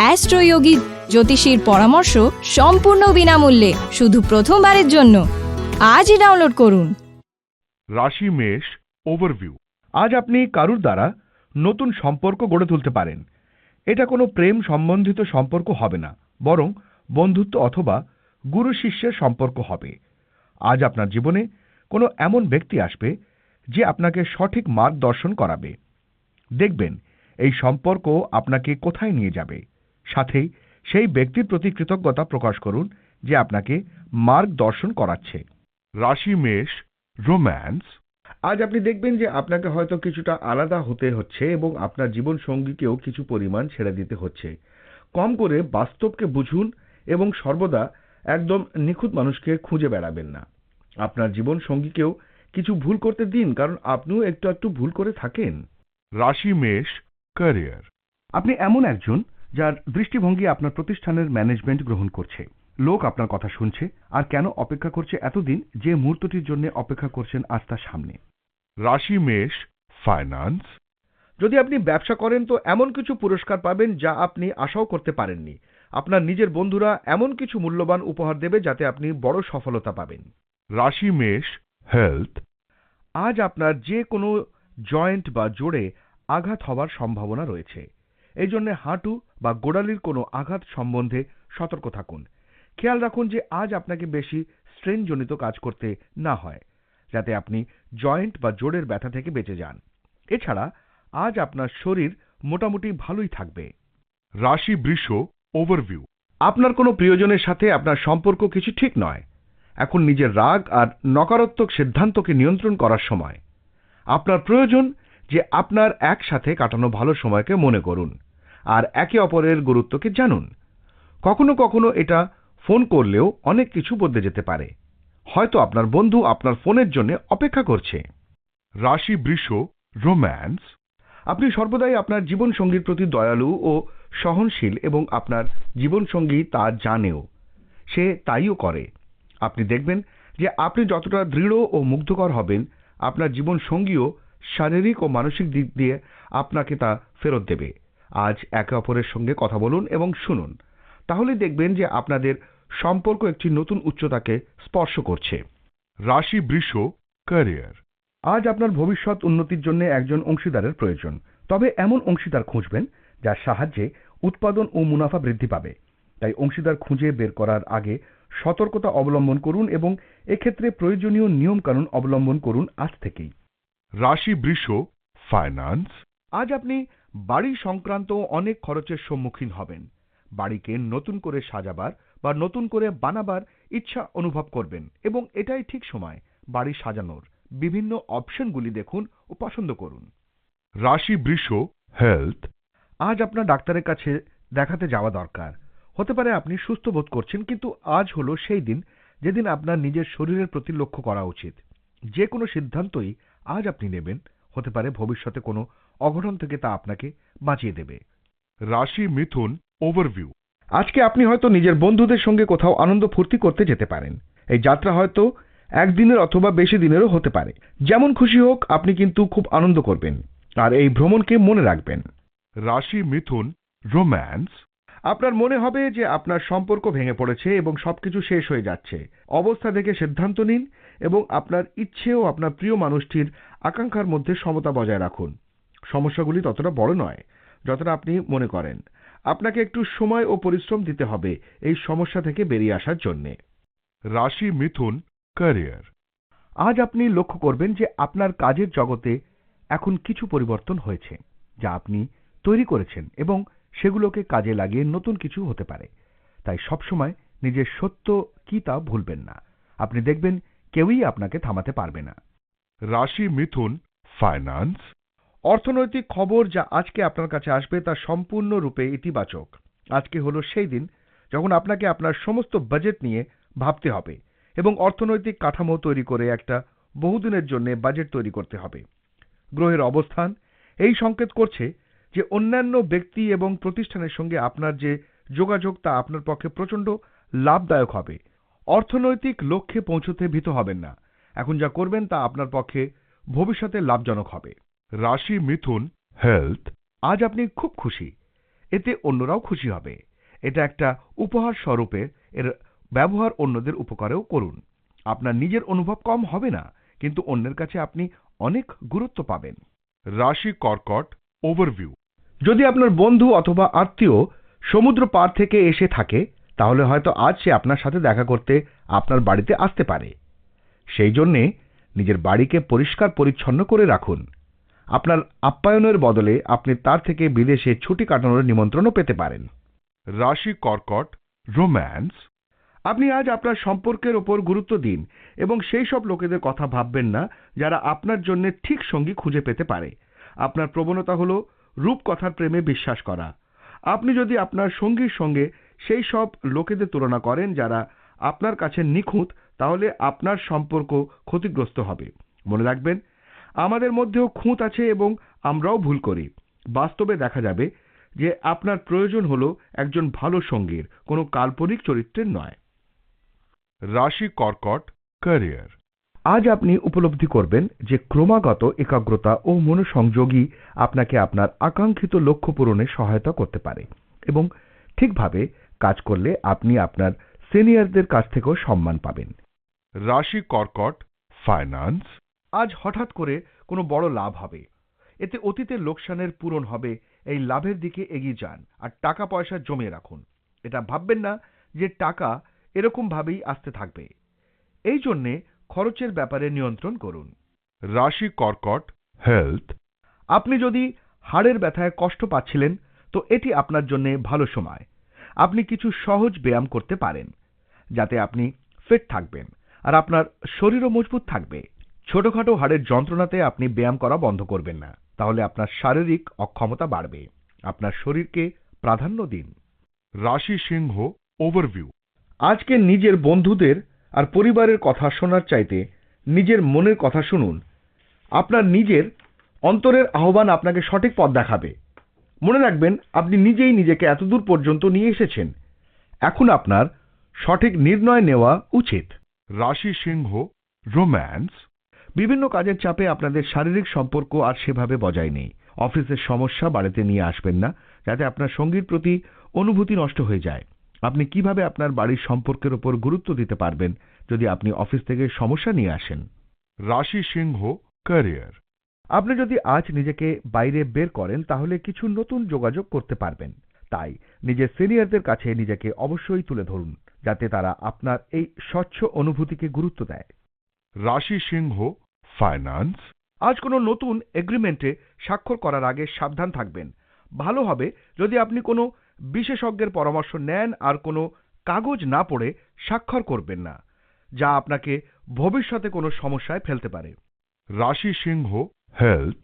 অ্যাস্ট্রোয়োগী জ্যোতিষীর পরামর্শ সম্পূর্ণ বিনামূল্যে, শুধু প্রথমবারের জন্য। আজই ডাউনলোড করুন। রাশি, মেষ ওভারভিউ আজ আপনি কারুর দ্বারা নতুন সম্পর্ক গড়ে তুলতে পারেন। এটা কোনো প্রেম সম্বন্ধিত সম্পর্ক হবে না, বরং বন্ধুত্ব অথবা গুরু শিষ্যের সম্পর্ক হবে। আজ আপনার জীবনে কোনো এমন ব্যক্তি আসবে যে আপনাকে সঠিক মার্গদর্শন করাবে। দেখবেন, এই সম্পর্ক আপনাকে কোথায় নিয়ে যাবে। সাথেই সেই ব্যক্তির প্রতি কৃতজ্ঞতা প্রকাশ করুন যে আপনাকে মার্গদর্শন করাচ্ছে। রাশি মেষ রোম্যান্স। আজ আপনি দেখবেন যে আপনাকে হয়তো কিছুটা আলাদা হতে হচ্ছে এবং আপনার জীবন সঙ্গীকেও কিছু পরিমাণ ছেড়ে দিতে হচ্ছে। কম করে বাস্তবকে বুঝুন এবং সর্বদা একদম নিখুঁত মানুষকে খুঁজে বেড়াবেন না। আপনার জীবন সঙ্গীকেও কিছু ভুল করতে দিন কারণ আপনিও একটু একটু ভুল করে থাকেন। রাশি মেষ ক্যারিয়ার। আপনি এমন একজন যার দৃষ্টিভঙ্গি আপনার প্রতিষ্ঠানের ম্যানেজমেন্ট গ্রহণ করছে। লোক আপনার কথা শুনছে আর কেন অপেক্ষা করছে এতদিন যে মুহূর্তটির জন্য অপেক্ষা করছেন আজ তার সামনে। রাশি মেষ ফাইন্যান্স যদি আপনি ব্যবসা করেন তো এমন কিছু পুরস্কার পাবেন যা আপনি আশাও করতে পারেননি। আপনার নিজের বন্ধুরা এমন কিছু মূল্যবান উপহার দেবে যাতে আপনি বড় সফলতা পাবেন। রাশি মেষ হেলথ আজ আপনার যে কোনো জয়েন্ট বা জোড়ে আঘাত হওয়ার সম্ভাবনা রয়েছে। এই জন্য হাঁটু বা গোড়ালির কোনো আঘাত সম্বন্ধে সতর্ক থাকুন। খেয়াল রাখুন যে আজ আপনাকে বেশি স্ট্রেনজনিত কাজ করতে না হয় যাতে আপনি জয়েন্ট বা জোড়ের ব্যথা থেকে বেঁচে যান। এছাড়া আজ আপনার শরীর মোটামুটি ভালোই থাকবে। রাশি বৃষ ওভারভিউ। আপনার কোনো প্রিয়জনের সাথে আপনার সম্পর্ক কিছু ঠিক নয়। এখন নিজের রাগ আর নকারাত্মক সিদ্ধান্তকে নিয়ন্ত্রণ করার সময়। আপনার প্রয়োজন যে আপনার একসাথে কাটানো ভালো সময়কে মনে করুন। আর একে অপরের গুরুত্বকে জানুন। কখনো কখনো এটা ফোন করলেও অনেক কিছু বদলে যেতে পারে। হয়তো আপনার বন্ধু আপনার ফোনের জন্য অপেক্ষা করছে। রাশি বৃষ, রোম্যান্স। আপনি সর্বদাই আপনার জীবনসঙ্গীর প্রতি দয়ালু ও সহনশীল এবং আপনার জীবনসঙ্গী তা জানেও। সে তাইও করে। আপনি দেখবেন যে আপনি যতটা দৃঢ় ও মুগ্ধকর হবেন, আপনার জীবনসঙ্গীও শারীরিক ও মানসিক দিক দিয়ে আপনাকে তা ফেরত দেবে। আজ একে অপরের সঙ্গে কথা বলুন এবং শুনুন। তাহলে দেখবেন যে আপনাদের সম্পর্ক একটি নতুন উচ্চতাকে স্পর্শ করছে। রাশি বৃষ ক্যারিয়ার আজ আপনার ভবিষ্যৎ উন্নতির জন্য একজন অংশীদারের প্রয়োজন। তবে এমন অংশীদার খুঁজবেন যার সাহায্যে উৎপাদন ও মুনাফা বৃদ্ধি পাবে। তাই অংশীদার খুঁজে বের করার আগে সতর্কতা অবলম্বন করুন এবং এক্ষেত্রে প্রয়োজনীয় নিয়মকানুন অবলম্বন করুন আজ থেকেই। রাশি বৃষ ফাইন্যান্স আজ আপনি বাড়ি সংক্রান্ত অনেক খরচের সম্মুখীন হবেন। বাড়িকে নতুন করে সাজাবার বা নতুন করে বানাবার ইচ্ছা অনুভব করবেন এবং এটাই ঠিক সময় বাড়ি সাজানোর। বিভিন্ন অপশনগুলি দেখুন ও পছন্দ করুন। রাশি বৃষ হেলথ। আজ আপনার ডাক্তারের কাছে দেখাতে যাওয়া দরকার। হতে পারে আপনি সুস্থ বোধ করছেন, কিন্তু আজ হলো সেই দিন যেদিন আপনার নিজের শরীরের প্রতি লক্ষ্য করা উচিত। যে কোনো সিদ্ধান্তই আজ আপনি নেবেন। হতে পারে ভবিষ্যতে কোনো অঘটন থেকে তা আপনাকে বাঁচিয়ে দেবে। রাশি মিথুন ওভারভিউ আজকে আপনি হয়তো নিজের বন্ধুদের সঙ্গে কোথাও আনন্দ ফুর্তি করতে যেতে পারেন। এই যাত্রা হয়তো একদিনের অথবা বেশি দিনেরও হতে পারে। যেমন খুশি হোক আপনি কিন্তু খুব আনন্দ করবেন। আর এই ভ্রমণকে মনে রাখবেন। রাশি মিথুন রোম্যান্স আপনার মনে হবে যে আপনার সম্পর্ক ভেঙে পড়েছে এবং সবকিছু শেষ হয়ে যাচ্ছে। অবস্থা দেখে সিদ্ধান্ত নিন এবং আপনার ইচ্ছে ও আপনার প্রিয় মানুষটির আকাঙ্ক্ষার মধ্যে সমতা বজায় রাখুন। সমস্যাগুলি ততটা বড় নয় যতটা আপনি মনে করেন। আপনাকে একটু সময় ও পরিশ্রম দিতে হবে এই সমস্যা থেকে বেরিয়ে আসার জন্যে। রাশি মিথুন ক্যারিয়ার। আজ আপনি লক্ষ্য করবেন যে আপনার কাজের জগতে এখন কিছু পরিবর্তন হয়েছে যা আপনি তৈরি করেছেন এবং সেগুলোকে কাজে লাগিয়ে নতুন কিছু হতে পারে। তাই সবসময় নিজের সত্য কি তা ভুলবেন না। আপনি দেখবেন কেউই আপনাকে থামাতে পারবে না। রাশি মিথুন ফাইন্যান্স। অর্থনৈতিক খবর যা আজকে আপনার কাছে আসবে তা সম্পূর্ণরূপে ইতিবাচক। আজকে হলো সেই দিন যখন আপনাকে আপনার সমস্ত বাজেট নিয়ে ভাবতে হবে এবং অর্থনৈতিক কাঠামো তৈরি করে একটা বহুদিনের জন্য বাজেট তৈরি করতে হবে। গ্রহের অবস্থান এই সংকেত করছে যে অন্যান্য ব্যক্তি এবং প্রতিষ্ঠানের সঙ্গে আপনার যে যোগাযোগ তা আপনার পক্ষে প্রচণ্ড লাভদায়ক হবে। অর্থনৈতিক লক্ষ্যে পৌঁছতে ভীত হবেন না। এখন যা করবেন তা আপনার পক্ষে ভবিষ্যতে লাভজনক হবে। রাশি মিথুন হেলথ, আজ আপনি খুব খুশি। এতে অন্যরাও খুশি হবে। এটা একটা উপহার স্বরূপে এর ব্যবহার অন্যদের উপকারেও করুন। আপনার নিজের অনুভব কম হবে না, কিন্তু অন্যের কাছে আপনি অনেক গুরুত্ব পাবেন। রাশি কর্কট ওভারভিউ। যদি আপনার বন্ধু অথবা আত্মীয় সমুদ্র পার থেকে এসে থাকে, তাহলে হয়তো আজ সে আপনার সাথে দেখা করতে আপনার বাড়িতে আসতে পারে। সেই জন্যে নিজের বাড়িকে পরিষ্কার পরিচ্ছন্ন করে রাখুন। আপনার আপ্যায়নের বদলে আপনি তার থেকে বিদেশে ছুটি কাটানোর নিমন্ত্রণও পেতে পারেন। রাশি কর্কট রোম্যান্স। আপনি আজ আপনার সম্পর্কের ওপর গুরুত্ব দিন এবং সেই সব লোকেদের কথা ভাববেন না যারা আপনার জন্য ঠিক সঙ্গী খুঁজে পেতে পারে। আপনার প্রবণতা হল রূপকথার প্রেমে বিশ্বাস করা। আপনি যদি আপনার সঙ্গীর সঙ্গে সেই সব লোকেদের তুলনা করেন যারা আপনার কাছে নিখুঁত তাহলে আপনার সম্পর্ক ক্ষতিগ্রস্ত হবে। মনে রাখবেন আমাদের মধ্যেও খুঁত আছে এবং আমরাও ভুল করি। বাস্তবে দেখা যাবে যে আপনার প্রয়োজন হলো একজন ভালো সঙ্গীর কোনো কাল্পনিক চরিত্রের নয়। রাশি কর্কট ক্যারিয়ার আজ আপনি উপলব্ধি করবেন যে ক্রমাগত একাগ্রতা ও মনোসংযোগই আপনাকে আপনার আকাঙ্ক্ষিত লক্ষ্য পূরণে সহায়তা করতে পারে এবং ঠিকভাবে কাজ করলে আপনি আপনার সিনিয়রদের কাছ থেকেও সম্মান পাবেন। রাশি কর্কট ফাইন্যান্স আজ হঠাৎ করে কোনো বড় লাভ হবে। এতে অতীতের লোকসানের পূরণ হবে এই লাভের দিকে এগিয়ে যান আর টাকা পয়সা জমিয়ে রাখুন। এটা ভাববেন না যে টাকা এরকম ভাবেই আসতে থাকবে। এই জন্যে খরচের ব্যাপারে নিয়ন্ত্রণ করুন। রাশি কর্কট হেলথ আপনি যদি হাড়ের ব্যথায় কষ্ট পাচ্ছিলেন তো এটি আপনার জন্য ভালো সময়। আপনি কিছু সহজ ব্যায়াম করতে পারেন যাতে আপনি ফিট থাকবেন আর আপনার শরীরও মজবুত থাকবে। ছোটখাটো হাড়ের যন্ত্রণাতে আপনি ব্যায়াম করা বন্ধ করবেন না। তাহলে আপনার শারীরিক অক্ষমতা বাড়বে। আপনার শরীরকে প্রাধান্য দিন। রাশি সিংহ ওভারভিউ আজকে নিজের বন্ধুদের আর পরিবারের কথা শোনার চাইতে নিজের মনের কথা শুনুন। আপনার নিজের অন্তরের আহ্বান আপনাকে সঠিক পথ দেখাবে। মনে রাখবেন আপনি নিজেই নিজেকে এতদূর পর্যন্ত নিয়ে এসেছেন। এখন আপনার সঠিক নির্ণয় নেওয়া উচিত। রাশি সিংহ রোম্যান্স বিভিন্ন কাজের চাপে আপনাদের শারীরিক সম্পর্ক আর সেভাবে বজায় নেই। অফিসের সমস্যা বাড়িতে নিয়ে আসবেন না যাতে আপনার সঙ্গীর প্রতি অনুভূতি নষ্ট হয়ে যায়। আপনি কীভাবে আপনার বাড়ির সম্পর্কের উপর গুরুত্ব দিতে পারবেন যদি আপনি অফিস থেকে সমস্যা নিয়ে আসেন? রাশি সিংহ ক্যারিয়ার। আপনি যদি আজ নিজেকে বাইরে বের করেন তাহলে কিছু নতুন যোগাযোগ করতে পারবেন। তাই নিজের সিনিয়রদের কাছে নিজেকে অবশ্যই তুলে ধরুন যাতে তারা আপনার এই স্বচ্ছ অনুভূতিকে গুরুত্ব দেয়। রাশি সিংহ ফাইন্যান্স আজ কোনো নতুন এগ্রিমেন্টে স্বাক্ষর করার আগে সাবধান থাকবেন। ভালো হবে যদি আপনি কোনো বিশেষজ্ঞের পরামর্শ নেন আর কোনো কাগজ না পড়ে স্বাক্ষর করবেন না, যা আপনাকে ভবিষ্যতে কোনো সমস্যায় ফেলতে পারে। রাশি সিংহ হেলথ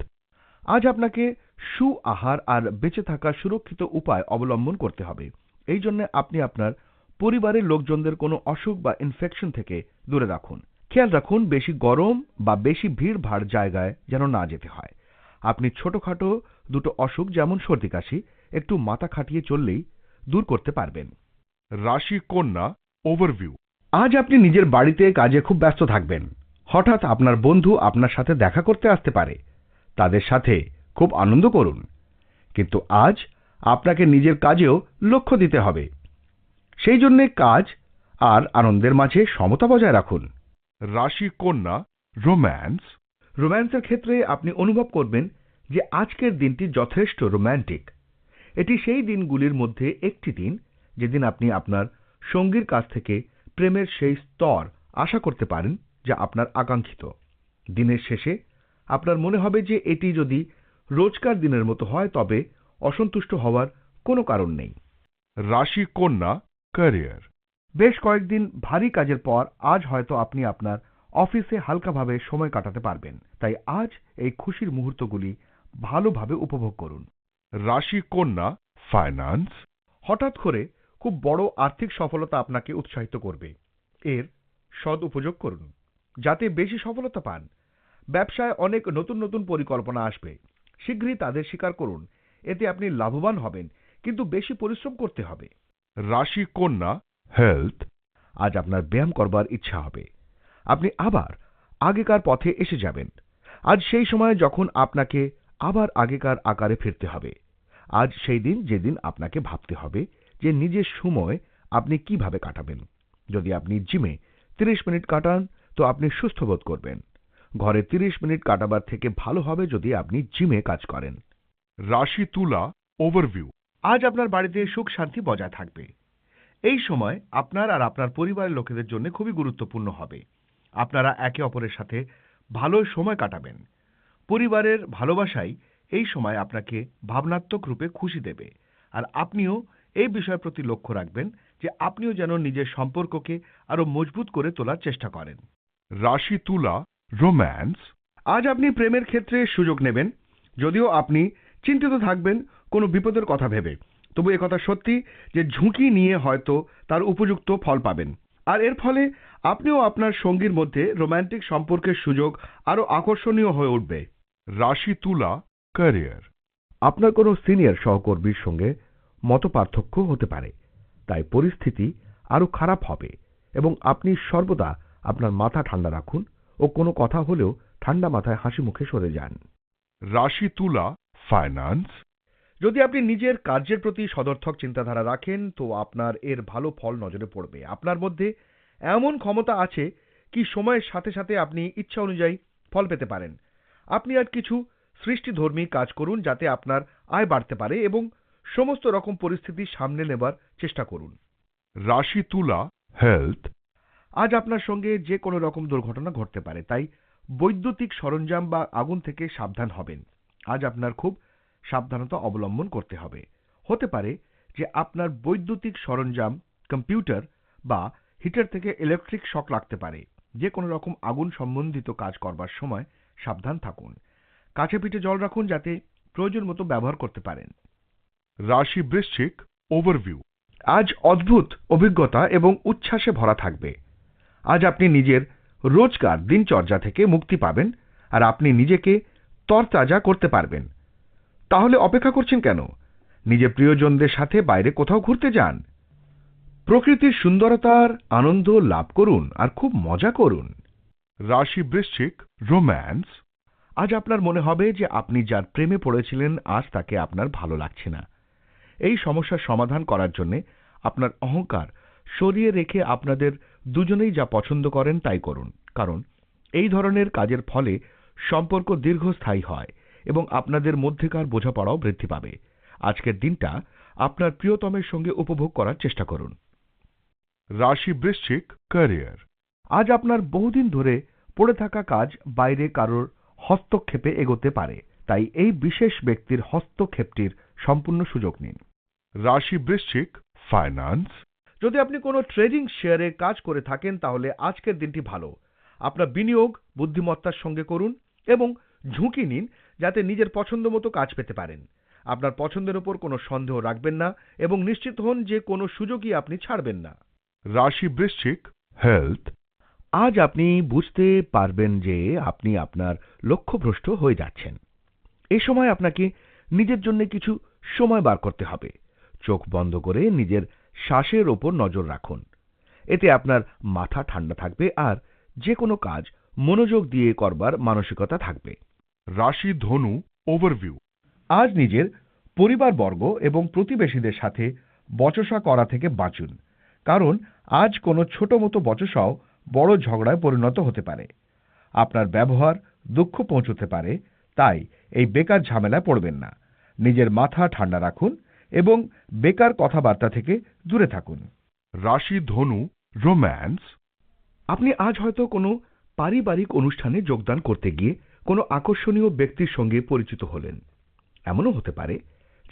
আজ আপনাকে সু আহার আর বেঁচে থাকার সুরক্ষিত উপায় অবলম্বন করতে হবে। এই জন্য আপনি আপনার পরিবারের লোকজনদের কোনো অসুখ বা ইনফেকশন থেকে দূরে রাখুন। খেয়াল রাখুন বেশি গরম বা বেশি ভিড় ভাড় জায়গায় যেন না যেতে হয়। আপনি ছোটখাটো দুটো অসুখ যেমন সর্দি কাশি একটু মাথা খাটিয়ে চললেই দূর করতে পারবেন। রাশি কন্যা ওভারভিউ আজ আপনি নিজের বাড়িতে কাজে খুব ব্যস্ত থাকবেন। হঠাৎ আপনার বন্ধু আপনার সাথে দেখা করতে আসতে পারে। তাদের সাথে খুব আনন্দ করুন। কিন্তু আজ আপনাকে নিজের কাজেও লক্ষ্য দিতে হবে। সেই জন্যে কাজ আর আনন্দের মাঝে সমতা বজায় রাখুন। রাশি কন্যা রোম্যান্স রোম্যান্সের ক্ষেত্রে আপনি অনুভব করবেন যে আজকের দিনটি যথেষ্ট রোম্যান্টিক এটি সেই দিনগুলির মধ্যে একটি দিন যেদিন আপনি আপনার সঙ্গীর কাছ থেকে প্রেমের সেই স্তর আশা করতে পারেন যা আপনার আকাঙ্ক্ষিত। দিনের শেষে আপনার মনে হবে যে এটি যদি রোজকার দিনের মতো হয়, তবে অসন্তুষ্ট হওয়ার কোনো কারণ নেই। রাশি কন্যা ক্যারিয়ার বেশ কয়েকদিন ভারী কাজের পর আজ হয়তো আপনি আপনার অফিসে হালকাভাবে সময় কাটাতে পারবেন। তাই আজ এই খুশির মুহূর্তগুলি ভালোভাবে উপভোগ করুন। রাশি কন্যা ফাইন্যান্স হঠাৎ করে খুব বড় আর্থিক সফলতা আপনাকে উৎসাহিত করবে। এর সদ উপযোগ করুন। যাতে বেশি সফলতা পান। ব্যবসায় অনেক নতুন নতুন পরিকল্পনা আসবে। শীঘ্রই তাদের স্বীকার করুন। এতে আপনি লাভবান হবেন, কিন্তু বেশি পরিশ্রম করতে হবে। রাশি কন্যা হেলথ আজ আপনার ব্যায়াম করবার ইচ্ছা হবে। আপনি আবার আগেকার পথে এসে যাবেন। আজ সেই সময় যখন আপনাকে আবার আগেকার আকারে ফিরতে হবে। আজ সেই দিন যেদিন আপনাকে ভাবতে হবে যে নিজের সময় আপনি কীভাবে কাটাবেন। যদি আপনি জিমে 30 মিনিট কাটান তো আপনি সুস্থ বোধ করবেন। ঘরে 30 মিনিট কাটাবার থেকে ভালো হবে যদি আপনি জিমে কাজ করেন। রাশি তুলা ওভারভিউ। আজ আপনার বাড়িতে সুখ শান্তি বজায় থাকবে। এই সময় আপনার আর আপনার পরিবারের লোকেদের জন্য খুবই গুরুত্বপূর্ণ হবে। আপনারা একে অপরের সাথে ভালো সময় কাটাবেন। পরিবারের ভালোবাসাই এই সময় আপনাকে ভাবনাত্মক রূপে খুশি দেবে। আর আপনিও এই বিষয়ের প্রতি লক্ষ্য রাখবেন যে আপনিও যেন নিজের সম্পর্ককে আরও মজবুত করে তোলার চেষ্টা করেন। রাশি তুলা রোম্যান্স। আজ আপনি প্রেমের ক্ষেত্রে সুযোগ নেবেন। যদিও আপনি চিন্তিত থাকবেন কোনো বিপদের কথা ভেবে। তবু কথা সত্যি যে ঝুঁকি নিয়ে হয়তো তার উপযুক্ত ফল পাবেন। আর এর ফলে আপনিও আপনার সঙ্গীর মধ্যে রোমান্টিক সম্পর্কের সুযোগ আরও আকর্ষণীয় হয়ে উঠবে। রাশি তুলা ক্যারিয়ার। আপনার কোনো সিনিয়র সহকর্মীর সঙ্গে মতপার্থক্য হতে পারে তাই পরিস্থিতি আরও খারাপ হবে এবং আপনি সর্বদা আপনার মাথা ঠান্ডা রাখুন ও কোনো কথা হলেও ঠান্ডা মাথায় হাসি মুখে সরে যান। রাশি তুলা ফাইন্যান্স যদি আপনি নিজের কার্যের প্রতি সদর্থক চিন্তাধারা রাখেন তো আপনার এর ভালো ফল নজরে পড়বে। আপনার মধ্যে এমন ক্ষমতা আছে কি সময়ের সাথে সাথে আপনি ইচ্ছা অনুযায়ী ফল পেতে পারেন। আপনি আর কিছু সৃষ্টিধর্মী কাজ করুন যাতে আপনার আয় বাড়তে পারে এবং সমস্ত রকম পরিস্থিতি সামনে নেবার চেষ্টা করুন। রাশি তুলা হেলথ আজ আপনার সঙ্গে যে কোনো রকম দুর্ঘটনা ঘটতে পারে তাই বৈদ্যুতিক সরঞ্জাম বা আগুন থেকে সাবধান হবেন। আজ আপনার খুব সাবধানতা অবলম্বন করতে হবে। হতে পারে যে আপনার বৈদ্যুতিক সরঞ্জাম, কম্পিউটার বা হিটার থেকে ইলেকট্রিক শক লাগতে পারে। যে কোনো রকম আগুন সম্বন্ধিত কাজ করবার সময় সাবধান থাকুন। কাছে পিঠে জল রাখুন যাতে প্রয়োজন মতো ব্যবহার করতে পারেন। রাশি বৃশ্চিক ওভারভিউ। আজ অদ্ভুত অভিজ্ঞতা এবং উচ্ছ্বাসে ভরা থাকবে। আজ আপনি নিজের রোজকার দিনচর্যা থেকে মুক্তি পাবেন আর আপনি নিজেকে তরতাজা করতে পারবেন। তাহলে অপেক্ষা করছেন কেন? নিজের প্রিয়জনদের সাথে বাইরে কোথাও ঘুরতে যান। প্রকৃতির সুন্দরতার আনন্দ লাভ করুন আর খুব মজা করুন। রাশি বৃশ্চিক, রোম্যান্স। আজ আপনার মনে হবে যে আপনি যার প্রেমে পড়েছিলেন, আজ তাকে আপনার ভালো লাগছে না। এই সমস্যার সমাধান করার জন্য আপনার অহংকার সরিয়ে রেখে আপনাদের দুজনেই যা পছন্দ করেন তাই করুন। কারণ এই ধরনের কাজের ফলে সম্পর্ক দীর্ঘস্থায়ী হয়। এবং আপনাদের মধ্যেকার বোঝাপড়াও বৃদ্ধি পাবে। আজকের দিনটা আপনার প্রিয়তমের সঙ্গে উপভোগ করার চেষ্টা করুন। রাশি বৃশ্চিক ক্যারিয়ার আজ আপনার বহুদিন ধরে পড়ে থাকা কাজ বাইরে কারোর হস্তক্ষেপে এগোতে পারে, তাই এই বিশেষ ব্যক্তির হস্তক্ষেপটির সম্পূর্ণ সুযোগ নিন। রাশি বৃশ্চিক ফাইন্যান্স যদি আপনি কোনো ট্রেডিং শেয়ারে কাজ করে থাকেন, তাহলে আজকের দিনটি ভালো। আপনার বিনিয়োগ, বুদ্ধিমত্তার সঙ্গে করুন এবং ঝুঁকি নিন যাতে নিজের পছন্দ মতো কাজ পেতে পারেন। আপনার পছন্দের উপর কোনো সন্দেহ রাখবেন না এবং নিশ্চিত হন যে কোনো সুযোগই আপনি ছাড়বেন না। রাশি বৃশ্চিক হেলথ আজ আপনি বুঝতে পারবেন যে আপনি আপনার লক্ষ্যভ্রষ্ট হয়ে যাচ্ছেন। এই সময় আপনাকে নিজের জন্য কিছু সময় বার করতে হবে। চোখ বন্ধ করে নিজের শ্বাসের ওপর নজর রাখুন। এতে আপনার মাথা ঠান্ডা থাকবে আর যে কোনো কাজ মনোযোগ দিয়ে করবার মানসিকতা থাকবে। রাশি ধনু ওভারভিউ আজ নিজের পরিবারবর্গ এবং প্রতিবেশীদের সাথে বচসা করা থেকে বাঁচুন কারণ আজ কোনো ছোট মতো বচসাও বড় ঝগড়ায় পরিণত হতে পারে। আপনার ব্যবহার দুঃখ পৌঁছতে পারে তাই এই বেকার ঝামেলায় পড়বেন না। নিজের মাথা ঠান্ডা রাখুন এবং বেকার কথাবার্তা থেকে দূরে থাকুন। রাশি ধনু রোম্যান্স আপনি আজ হয়তো কোনো পারিবারিক অনুষ্ঠানে যোগদান করতে গিয়ে কোনো আকর্ষণীয় ব্যক্তির সঙ্গে পরিচিত হলেন। এমনও হতে পারে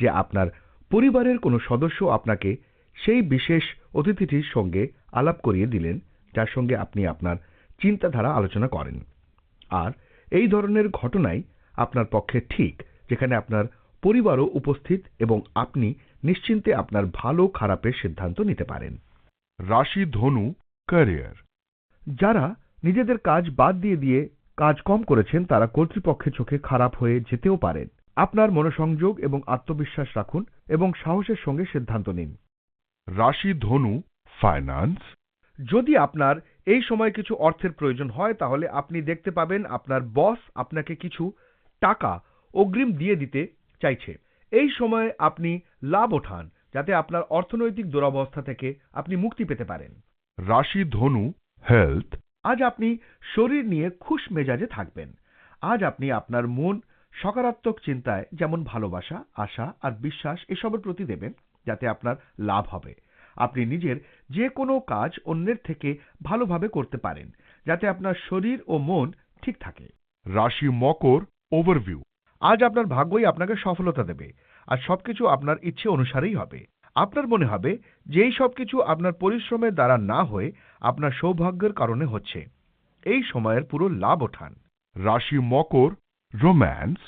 যে আপনার পরিবারের কোনো সদস্য আপনাকে সেই বিশেষ অতিথিটির সঙ্গে আলাপ করিয়ে দিলেন যার সঙ্গে আপনি আপনার চিন্তাধারা আলোচনা করেন। আর এই ধরনের ঘটনাই আপনার পক্ষে ঠিক যেখানে আপনার পরিবারও উপস্থিত এবং আপনি নিশ্চিন্তে আপনার ভালো খারাপের সিদ্ধান্ত নিতে পারেন। রাশি ধনু ক্যারিয়ার যারা নিজেদের কাজ বাদ দিয়ে দিয়ে কাজ কম করেছেন তারা কর্তৃপক্ষের চোখে খারাপ হয়ে যেতেও পারেন। আপনার মনোসংযোগ এবং আত্মবিশ্বাস রাখুন এবং সাহসের সঙ্গে সিদ্ধান্ত নিন। রাশি ধনু ফাইন্যান্স যদি আপনার এই সময় কিছু অর্থের প্রয়োজন হয় তাহলে আপনি দেখতে পাবেন আপনার বস আপনাকে কিছু টাকা অগ্রিম দিয়ে দিতে চাইছে। এই সময়ে আপনি লাভ ওঠান যাতে আপনার অর্থনৈতিক দুরবস্থা থেকে আপনি মুক্তি পেতে পারেন। রাশি ধনু হেলথ আজ আপনি শরীর নিয়ে খুশ মেজাজে থাকবেন। আজ আপনি আপনার মন সকারাত্মক চিন্তায় যেমন ভালোবাসা আশা আর বিশ্বাস এসবের প্রতি দেবেন যাতে আপনার লাভ হবে। আপনি নিজের যে কোনো কাজ অন্যের থেকে ভালোভাবে করতে পারেন যাতে আপনার শরীর ও মন ঠিক থাকে। রাশি মকর ওভারভিউ আজ আপনার ভাগ্যই আপনাকে সফলতা দেবে আর সবকিছু আপনার ইচ্ছে অনুসারেই হবে। আপনার মনে হবে যে এই সবকিছু আপনার পরিশ্রমের দ্বারা না হয়ে আপনার সৌভাগ্যের কারণে হচ্ছে। এই সময়ের পুরো লাভ ওঠান। রাশি মকর রোম্যান্স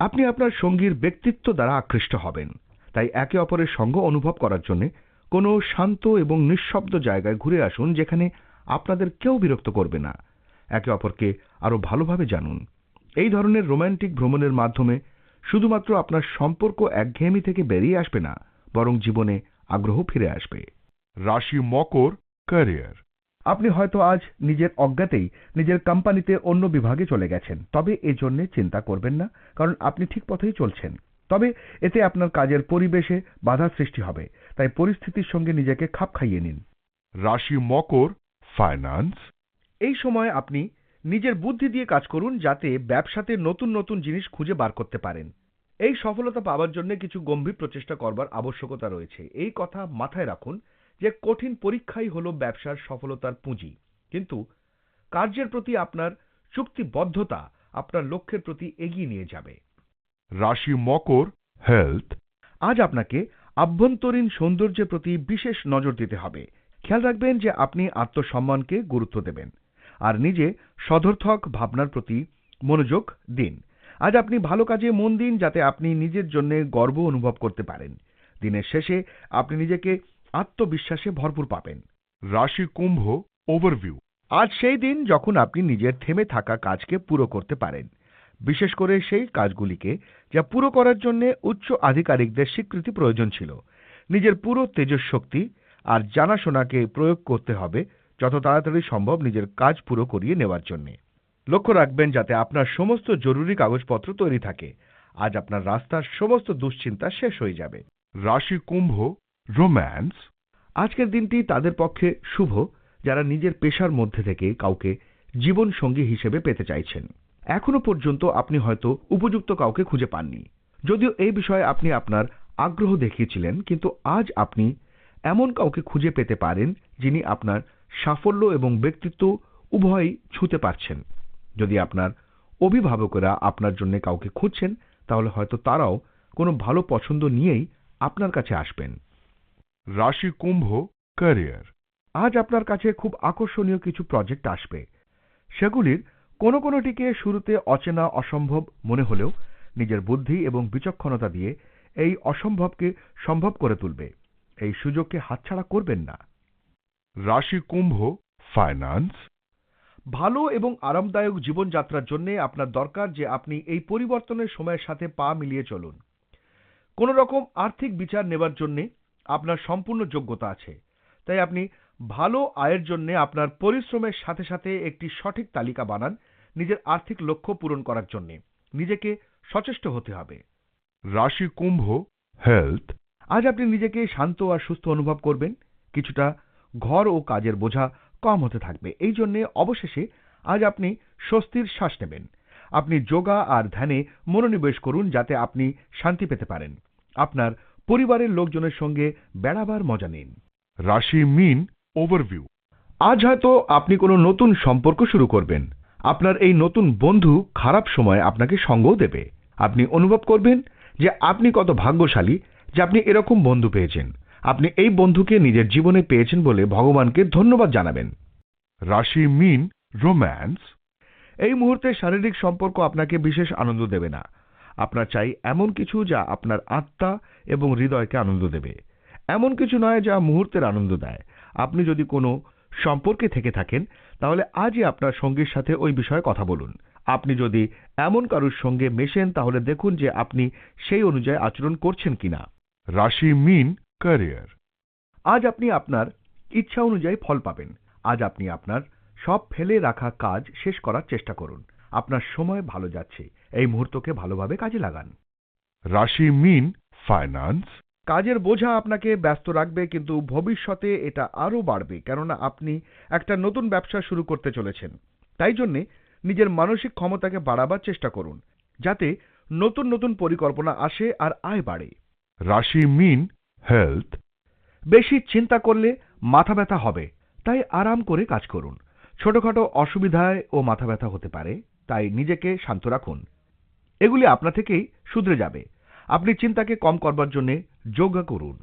আপনি আপনার সঙ্গীর ব্যক্তিত্ব দ্বারা আকৃষ্ট হবেন। তাই একে অপরের সঙ্গ অনুভব করার জন্য কোনো শান্ত এবং নিঃশব্দ জায়গায় ঘুরে আসুন যেখানে আপনাদের কেউ বিরক্ত করবে না। একে অপরকে আরও ভালোভাবে জানুন। এই ধরনের রোমান্টিক ভ্রমণের মাধ্যমে শুধুমাত্র আপনার সম্পর্ক একঘেয়েমি থেকে বেরিয়ে আসবে না বরং জীবনে আগ্রহ ফিরে আসবে। রাশি মকর ক্যারিয়ার আপনি হয়তো আজ নিজের অজ্ঞাতেই নিজের কোম্পানিতে অন্য বিভাগে চলে গেছেন তবে এজন্য চিন্তা করবেন না কারণ আপনি ঠিক পথেই চলছেন। তবে এতে আপনার কাজের পরিবেশে বাধা সৃষ্টি হবে তাই পরিস্থিতির সঙ্গে নিজেকে খাপ খাইয়ে নিন। রাশি মকর ফাইন্যান্স এই সময় আপনি নিজের বুদ্ধি দিয়ে কাজ করুন যাতে ব্যবসাতে নতুন নতুন জিনিস খুঁজে বার করতে পারেন। এই সফলতা পাওয়ার জন্য কিছু গম্ভীর প্রচেষ্টা করবার আবশ্যকতা রয়েছে। এই কথা মাথায় রাখুন যে কঠিন পরীক্ষাই হলো ব্যবসার সফলতার পুঁজি। কিন্তু কার্যের প্রতি আপনার চুক্তিবদ্ধতা আপনার লক্ষ্যের প্রতি এগিয়ে নিয়ে যাবে। রাশি মকর হেলথ আজ আপনাকে আভ্যন্তরীণ সৌন্দর্যের প্রতি বিশেষ নজর দিতে হবে। খেয়াল রাখবেন যে আপনি আত্মসম্মানকে গুরুত্ব দেবেন। আর নিজে সদর্থক ভাবনার প্রতি মনোযোগ দিন। আজ আপনি ভালো কাজে মন দিন যাতে আপনি নিজের জন্য গর্ব অনুভব করতে পারেন। দিনের শেষে আপনি নিজেকে আত্মবিশ্বাসে ভরপুর পাবেন। রাশি কুম্ভ ওভারভিউ আজ সেই দিন যখন আপনি নিজের থেমে থাকা কাজকে পুরো করতে পারেন। বিশেষ করে সেই কাজগুলিকে যা পুরো করার জন্য উচ্চ আধিকারিকদের স্বীকৃতি প্রয়োজন ছিল। নিজের পুরো তেজস্শক্তি আর জানাশোনাকে প্রয়োগ করতে হবে যত তাড়াতাড়ি সম্ভব নিজের কাজ পুরো করিয়ে নেওয়ার জন্য। লক্ষ্য রাখবেন যাতে আপনার সমস্ত জরুরি কাগজপত্র তৈরি থাকে। আজ আপনার রাস্তার সমস্ত দুশ্চিন্তা শেষ হয়ে যাবে। রাশি কুম্ভ রোম্যান্স। আজকের দিনটি তাদের পক্ষে শুভ যারা নিজের পেশার মধ্যে থেকে কাউকে জীবন সঙ্গী হিসেবে পেতে চাইছেন। এখনও পর্যন্ত আপনি হয়তো উপযুক্ত কাউকে খুঁজে পাননি। যদিও এই বিষয়ে আপনি আপনার আগ্রহ দেখিয়েছিলেন কিন্তু আজ আপনি এমন কাউকে খুঁজে পেতে পারেন যিনি আপনার সাফল্য এবং ব্যক্তিত্ব উভয়ই ছুঁতে পারছেন। যদি আপনার অভিভাবকেরা আপনার জন্য কাউকে খুঁজছেন, তাহলে হয়তো তারাও কোনো ভালো পছন্দ নিয়েই আপনার কাছে আসবেন। রাশি কুম্ভ ক্যারিয়ার। আজ আপনার কাছে খুব আকর্ষণীয় কিছু প্রজেক্ট আসবে। সেগুলির কোনো কোনোটিকে শুরুতে অচেনা অসম্ভব মনে হলেও নিজের বুদ্ধি এবং বিচক্ষণতা দিয়ে এই অসম্ভবকে সম্ভব করে তুলবে। এই সুযোগকে হাতছাড়া করবেন না। রাশি কুম্ভ ফাইন্যান্স ভালো এবং আরামদায়ক জীবনযাত্রার জন্য আপনার দরকার যে আপনি এই পরিবর্তনের সময়ের সাথে পা মিলিয়ে চলুন। কোন রকম আর্থিক বিচার নেবার জন্য আপনার সম্পূর্ণ যোগ্যতা আছে। তাই আপনি ভালো আয়ের জন্য আপনার পরিশ্রমের সাথে সাথে একটি সঠিক তালিকা বানান নিজের আর্থিক লক্ষ্য পূরণ করার জন্য। নিজেকে সচেষ্ট হতে হবে। রাশি কুম্ভ হেলথ আজ আপনি নিজেকে শান্ত আর সুস্থ অনুভব করবেন। কিছুটা ঘর ও কাজের বোঝা কম হতে থাকবে। এই জন্য অবশেষে আজ আপনি স্বস্তির শ্বাস নেবেন। আপনি যোগা আর ধ্যানে মনোনিবেশ করুন যাতে আপনি শান্তি পেতে পারেন। আপনার পরিবারের লোকজনের সঙ্গে বেড়াবার মজা নিন। রাশি মিন ওভারভিউ আজ হয়তো আপনি কোনো নতুন সম্পর্ক শুরু করবেন। আপনার এই নতুন বন্ধু খারাপ সময় আপনাকে সঙ্গও দেবে। আপনি অনুভব করবেন যে আপনি কত ভাগ্যশালী যে আপনি এরকম বন্ধু পেয়েছেন। আপনি এই বন্ধুকে নিজের জীবনে পেয়েছেন বলে ভগবানকে ধন্যবাদ জানাবেন। রাশি মিন রোম্যান্স এই মুহূর্তে শারীরিক সম্পর্ক আপনাকে বিশেষ আনন্দ দেবে না। আপনার চাই এমন কিছু যা আপনার আত্মা এবং হৃদয়কে আনন্দ দেবে। এমন কিছু নয় যা মুহূর্তের আনন্দ দেয়। আপনি যদি কোনো সম্পর্কে থেকে থাকেন তাহলে আজই আপনার সঙ্গীর সাথে ওই বিষয়ে কথা বলুন। আপনি যদি এমন কারুর সঙ্গে মেশেন তাহলে দেখুন যে আপনি সেই অনুযায়ী আচরণ করছেন কিনা। রাশি মিন ক্যারিয়ার আজ আপনি আপনার ইচ্ছা অনুযায়ী ফল পাবেন। আজ আপনি আপনার সব ফেলে রাখা কাজ শেষ করার চেষ্টা করুন। আপনার সময় ভালো যাচ্ছে। এই মুহূর্তকে ভালোভাবে কাজে লাগান। রাশি মিন ফাইন্যান্স কাজের বোঝা আপনাকে ব্যস্ত রাখবে কিন্তু ভবিষ্যতে এটা আরও বাড়বে কেননা আপনি একটা নতুন ব্যবসা শুরু করতে চলেছেন। তাই জন্যে নিজের মানসিক ক্ষমতাকে বাড়াবার চেষ্টা করুন যাতে নতুন নতুন পরিকল্পনা আসে আর আয় বাড়ে। রাশি মিন হেলথ বেশি চিন্তা করলে মাথা ব্যথা হবে, তাই আরাম করে কাজ করুন। ছোটখাটো অসুবিধায় ও মাথা ব্যথা হতে পারে, তাই নিজেকে শান্ত রাখুন। এগুলি আপনা থেকেই শুধরে যাবে। আপনি চিন্তাকে কম করবার জন্য যোগা করুন।